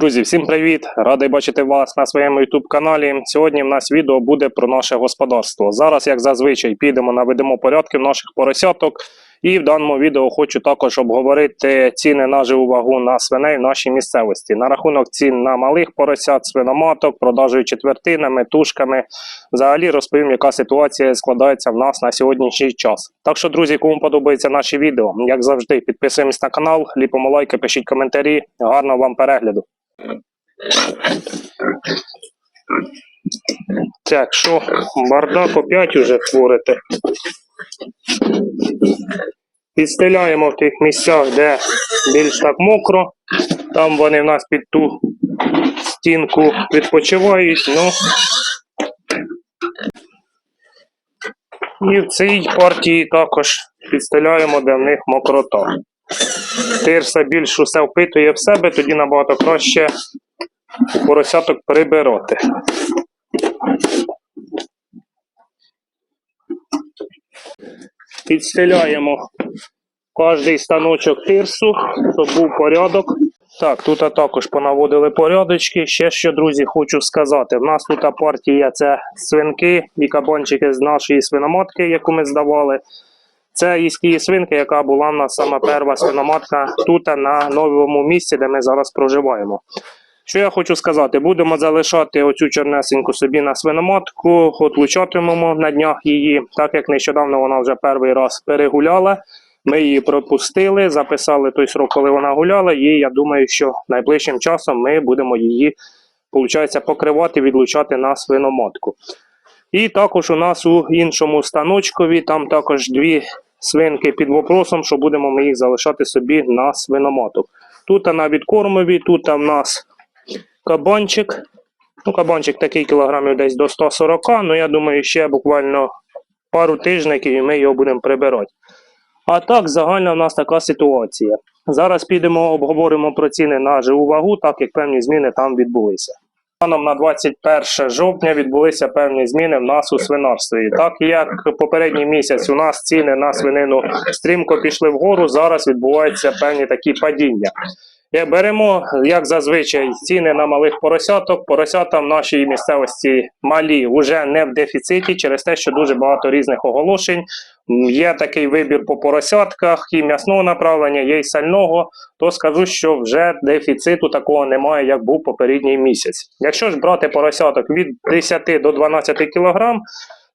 Друзі, всім привіт! Радий бачити вас на своєму YouTube каналі. Сьогодні в нас відео буде про наше господарство. Зараз, як зазвичай, підемо наведемо порядки наших поросяток. І в даному відео хочу також обговорити ціни на живу вагу на свиней в нашій місцевості. На рахунок цін на малих поросят, свиноматок, продажею четвертинами, тушками. Взагалі розповім, яка ситуація складається в нас на сьогоднішній час. Так що, друзі, кому подобається наші відео, як завжди, підписуємось на канал, ліпимо лайки, пишіть коментарі. Гарного вам перегляду. Так, що, бардак опять уже творите. Підстеляємо в тих місцях, де більш так мокро. Там вони в нас під ту стінку відпочивають. Ну. І в цій партії також підстеляємо, де в них мокрота. Тирса більш усе впитує в себе, тоді набагато краще поросяток прибирати. Підстеляємо кожний станочок тирсу, щоб був порядок. Так, тут також понаводили порядочки. Ще що, друзі, хочу сказати. В нас тут партія це свинки і кабанчики з нашої свиноматки, яку ми здавали. Це із тієї свинки, яка була в нас саме перша свиноматка тут на новому місці, де ми зараз проживаємо. Що я хочу сказати, будемо залишати оцю чорнесеньку собі на свиноматку, отлучатимемо на днях її, так як нещодавно вона вже перший раз перегуляла. Ми її пропустили, записали той срок, коли вона гуляла, і я думаю, що найближчим часом ми будемо її, виходить, покривати, відлучати на свиноматку. І також у нас у іншому станочкові, там також дві свинки під вопросом, що будемо ми їх залишати собі на свиноматок. Тут на відкормові, тут в нас кабанчик. Ну, кабанчик такий кілограмів десь до 140, ну я думаю, ще буквально пару тижників і ми його будемо прибирати. А так, загальна в нас така ситуація. Зараз підемо обговоримо про ціни на живу вагу, так як певні зміни там відбулися. Станом на 21 жовтня відбулися певні зміни в нас у свинарстві. Так як попередній місяць у нас ціни на свинину стрімко пішли вгору, зараз відбуваються певні такі падіння. Як беремо, як зазвичай, ціни на малих поросяток. Поросята в нашій місцевості малі вже не в дефіциті через те, що дуже багато різних оголошень. Є такий вибір по поросятках, і м'ясного направлення, є й сального, то скажу, що вже дефіциту такого немає, як був попередній місяць. Якщо ж брати поросяток від 10 до 12 кг,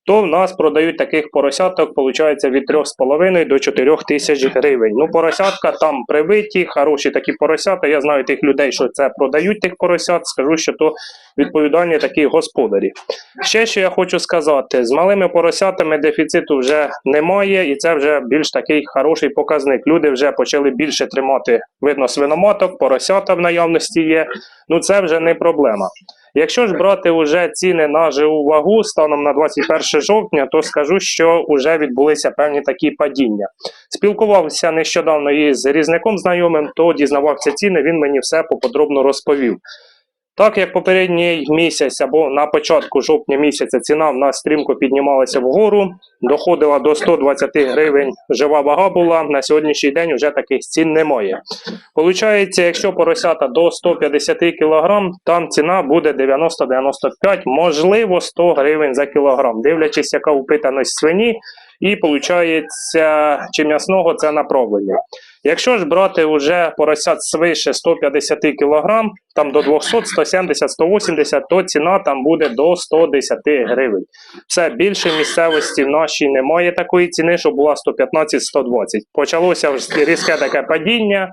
то в нас продають таких поросяток, виходить, від 3,5 до 4 тисяч гривень. Ну, поросятка там привиті, хороші такі поросята. Я знаю тих людей, що це продають тих поросят. Скажу, що то відповідальні такі господарі. Ще що я хочу сказати: з малими поросятами дефіциту вже немає, і це вже більш такий хороший показник. Люди вже почали більше тримати, видно, свиноматок, поросята в наявності є. Ну це вже не проблема. Якщо ж брати вже ціни на живу вагу станом на 21 жовтня, то скажу, що вже відбулися певні такі падіння. Спілкувався нещодавно із різником знайомим, то дізнавався ціни, він мені все поподробно розповів. Так як попередній місяць або на початку жовтня місяця ціна в нас стрімко піднімалася вгору, доходила до 120 гривень жива вага була. На сьогоднішній день вже таких цін немає. Получається, якщо поросята до 150 кг, там ціна буде 90-95, можливо 100 гривень за кілограм, дивлячись, яка впитаність свині, і виходить, чи м'ясного це направлення. Якщо ж брати вже поросят свише 150 кг, там до 200, 170, 180, то ціна там буде до 110 гривень. Все більше місцевості в нашій немає такої ціни, що була 115-120. Почалося різке таке падіння.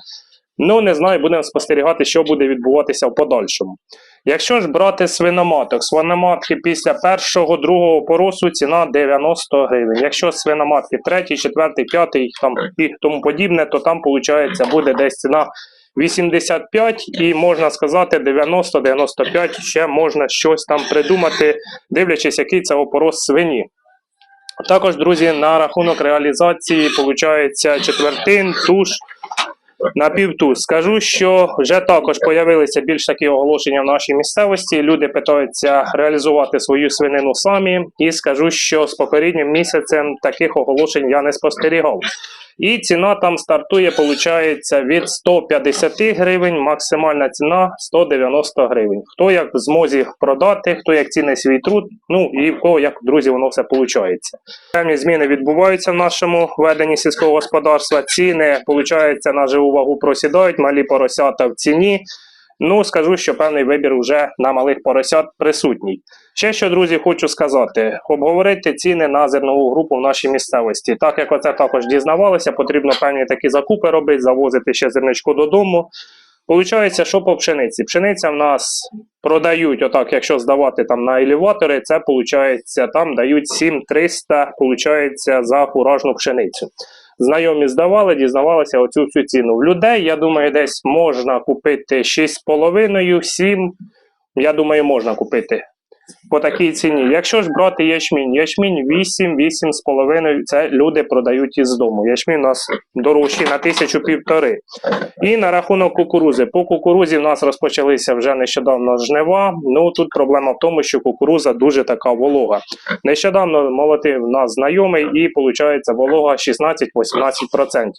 Ну, не знаю, будемо спостерігати, що буде відбуватися в подальшому. Якщо ж брати свиноматок, свиноматки після першого, другого поросу ціна 90 гривень. Якщо свиноматки третій, четвертий, п'ятий там, і тому подібне, то там виходить буде десь ціна 85 і можна сказати 90-95 ще можна щось там придумати, дивлячись, який це опорос свині. Також, друзі, на рахунок реалізації, виходить, четвертин, туш, на півту скажу, що вже також появилися більш такі оголошення в нашій місцевості. Люди питаються реалізувати свою свинину самі, і скажу, що з попереднім місяцем таких оголошень я не спостерігав. І ціна там стартує, виходить, від 150 гривень, максимальна ціна 190 гривень. Хто як змозі продати, хто як ціни свій труд, ну і в кого як, друзі, воно все виходить. Певні зміни відбуваються в нашому веденні сільського господарства. Ціни, виходить, на живу вагу просідають, малі поросята в ціні. Ну, скажу, що певний вибір вже на малих поросят присутній. Ще що, друзі, хочу сказати: обговорити ціни на зернову групу в нашій місцевості. Так як оце також дізнавалося, потрібно певні такі закупи робити, завозити ще зерничко додому. Получається, що по пшениці? Пшениця в нас продають, отак, якщо здавати там на елеватори, це получається, там дають 7300, получається, за фуражну пшеницю. Знайомі здавали, дізнавалися оцю всю ціну. В людей, я думаю, десь можна купити 6,5, 7. Я думаю, можна купити по такій ціні. Якщо ж брати ячмінь, ячмінь 8, 8,5, це люди продають із дому. Ячмінь у нас дорожчий на тисячу півтори. І на рахунок кукурузи. По кукурузі в нас розпочалися вже нещодавно жнива. Ну тут проблема в тому, що кукуруза дуже така волога. Нещодавно молотив нас знайомий і виходить волога 16-18%.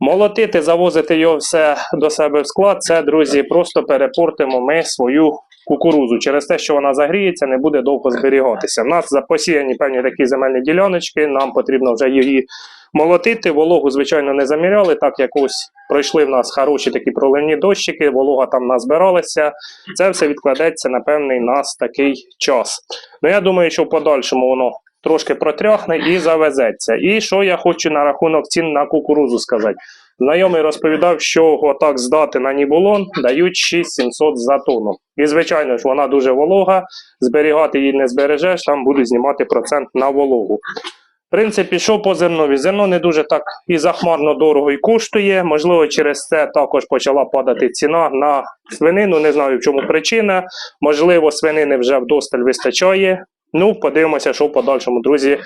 Молотити, завозити його все до себе в склад, це, друзі, просто перепортимо ми свою кукурузу. Через те, що вона загріється, не буде довго зберігатися. У нас запосіяні певні такі земельні діляночки, нам потрібно вже її молотити. Вологу, звичайно, не заміряли, так як ось пройшли в нас хороші такі проливні дощики, волога там назбиралася. Це все відкладеться на певний нас такий час. Ну я думаю, що в подальшому воно трошки протряхне і завезеться. І що я хочу на рахунок цін на кукурузу сказати. Знайомий розповідав, що отак здати на нібулон дають 6700 за тонну. І звичайно ж, вона дуже волога, зберігати її не збережеш, там будуть знімати процент на вологу. В принципі, що по зернові? Зерно не дуже так і захмарно дорого і коштує. Можливо, через це також почала падати ціна на свинину. Не знаю, в чому причина. Можливо, свинини вже вдосталь вистачає. Ну, подивимося, що в подальшому, друзі,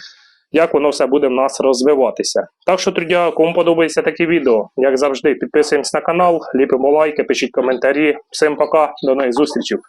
як воно все буде в нас розвиватися. Так що, друзі, кому подобається таке відео, як завжди, підписуємось на канал, ліпимо лайки, пишіть коментарі. Всім пока, до нових зустрічей.